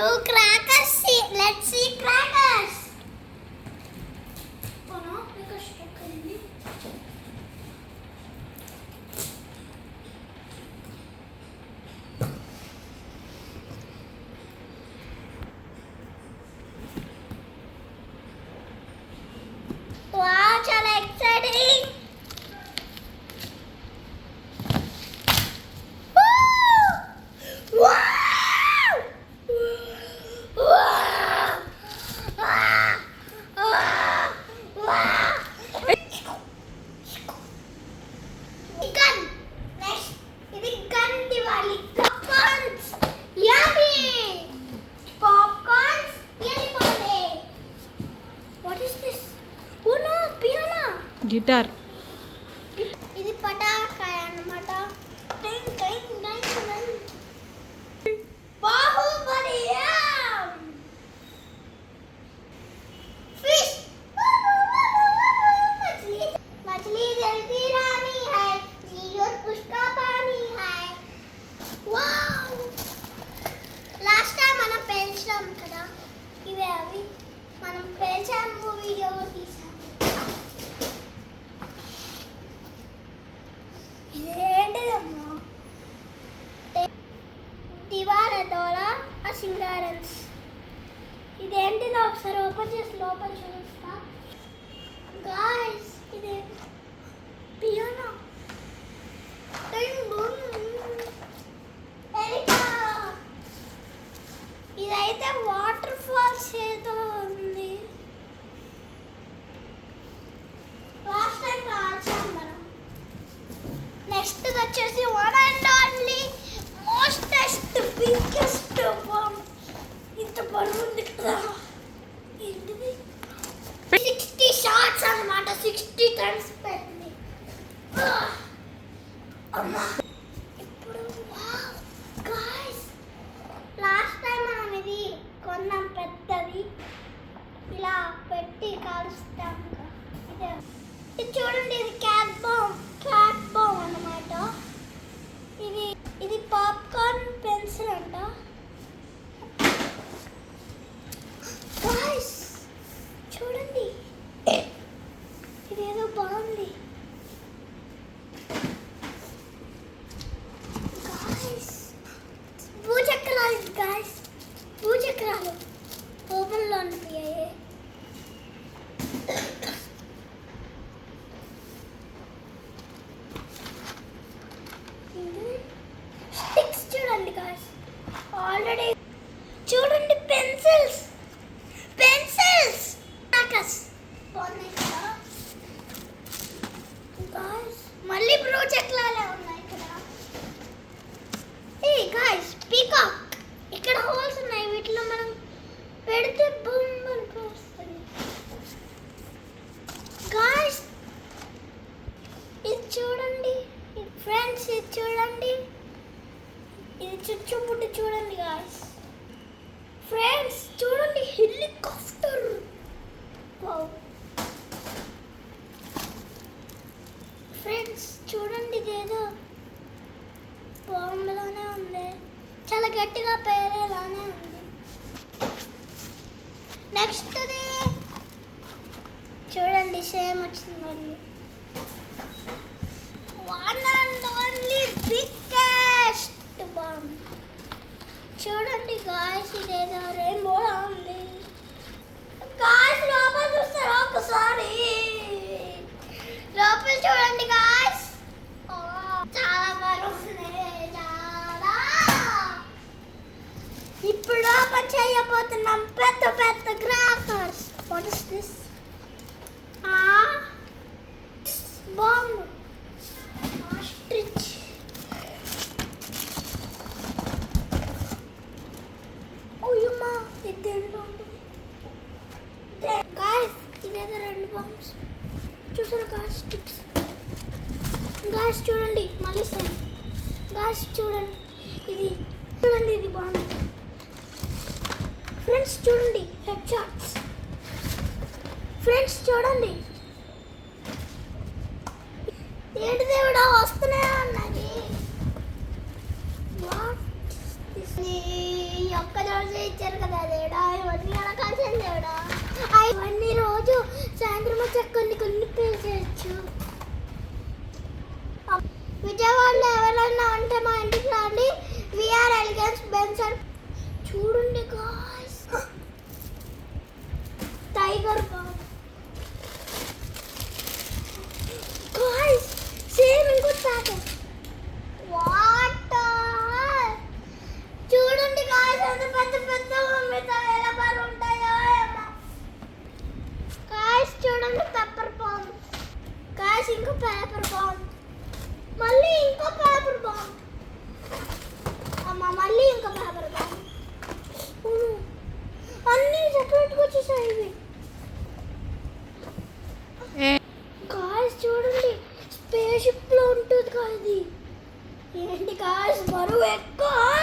no. Guitar ఇది పటాకాయ అన్నమాట time time time time Baahubali fish मछली मछली जल्दी रानी है जियो उसका पानी है వావ్ లాస్ట్ టైం మనం పెంచాం కదా ఇవే అవి మనం పెంచాము వీడియో తీసాము ఇదేంటిదో ఒకసారి ఓపెన్ చేసి లోపల చూస్తా గాయస్ ఇది పియానో. ఇదైతే వాటర్ ఫాల్స్ ఏదో ఉంది లాస్ట్ టైం కాల్చాం మనం. నెక్స్ట్ వచ్చేసి one and only mostest biggest bomb ఇంత బరువు ఉంది కదా ఏంటిది సిక్స్టీ షార్ట్స్ అన్నమాట సిక్స్టీ టైమ్స్ పెట్టింది అమ్మా ఇప్పుడు గాయస్ లాస్ట్ టైం మనం ఇది కొన్నాం పెద్దది ఇలా పెట్టి కాలుస్తాం కదా. ఇదే ఇది చూడండి ఇది క్యాట్ బాంబ్ క్యాట్ బాంబ్ అన్నమాట ఇది ఇది పాప్కార్న్ పెన్సిల్ అంట గాయ్స్ చూడండి ఇదేదో బాగుంది గాయ్స్ భూచక్రాలు గాయ్స్ భూచక్రాలు ఓపెన్లో అనిపించాయి స్టిక్స్ చూడండి గాయ్స్ ఆల్రెడీ చూడండి పెన్సిల్స్ పెన్సిల్స్ క్రాకర్స్ బాగున్నాయి కదా గాయ్స్ మళ్ళీ బ్రూ చెక్లాలే ఉన్నాయి ఇక్కడ ఏ గాయ్స్ పీకాక్ ఇక్కడ హోల్స్ ఉన్నాయి వీటిలో మనం పెడితే బూమ్ అనిపిస్తుంది గాయ్స్ ఇది చూడండి ఫ్రెండ్స్ ఇది చూడండి ఇది చుచ్చుముట్టు చూడండి గాయస్ ఫ్రెండ్స్ చూడండి హెలికాప్టర్ వావ్ ఫ్రెండ్స్ చూడండి ఇదేదో బాంబులోనే ఉంది. చాలా గట్టిగా పేరేలానే ఉంది. నెక్స్ట్ది చూడండి సేమ్ వచ్చింది మళ్ళీ. this ah bomb ostrich oyuma ఇదేంటో guys ఇదేదో రెండు బాంబ్స్ చూసారు గాస్ స్టిక్స్ గాస్ చూడండి మళ్ళీ సరే గాస్ చూడండి ఇది చూడండి ఇది బాంబ్ ఫ్రెండ్స్ చూడండి హెడ్ షాట్స్ ఫ్రెండ్స్ చూడండి. ఏంటి దేవుడా వస్తూనే ఉన్నది ఒక్క రోజు ఇచ్చారు కదా దేవుడా ఇవన్నీ ఎలా కలిసాను దేవుడా. ఇవన్నీ రోజు సాయంత్రం వచ్చి కొన్ని కొన్ని పే విజయవాడలో ఎవరైనా ఉంటే మా ఇంటికి రండి. విఆర్ ఎలిగెన్స్ బెన్సర్ చూడండి కా టైగర్ గాయ్స్ సేమ్ ఇంకో ప్యాకెట్ వాటర్ చూడండి గాయ్స్ ఎంత పెద్ద పెద్ద మిగతా ఎలా బాగా ఉంటాయో ఏమో గాయ్స్ చూడండి పెప్పర్ బాంబ్ గాయ్స్ ఇంకో పేపర్ బాంబ్ మళ్ళీ ఇంకో పేపర్ బాంబ్ అమ్మ మళ్ళీ ఇంకో పేపర్ బాంబ్ అవును. అన్నీ సెపరేట్గా వచ్చేసాయి ఇవి కాస్ చూడండి. స్పేస్ షిప్లో ఉంటుంది కాదు ఏంటి కాస్ బరువు ఎక్కువ.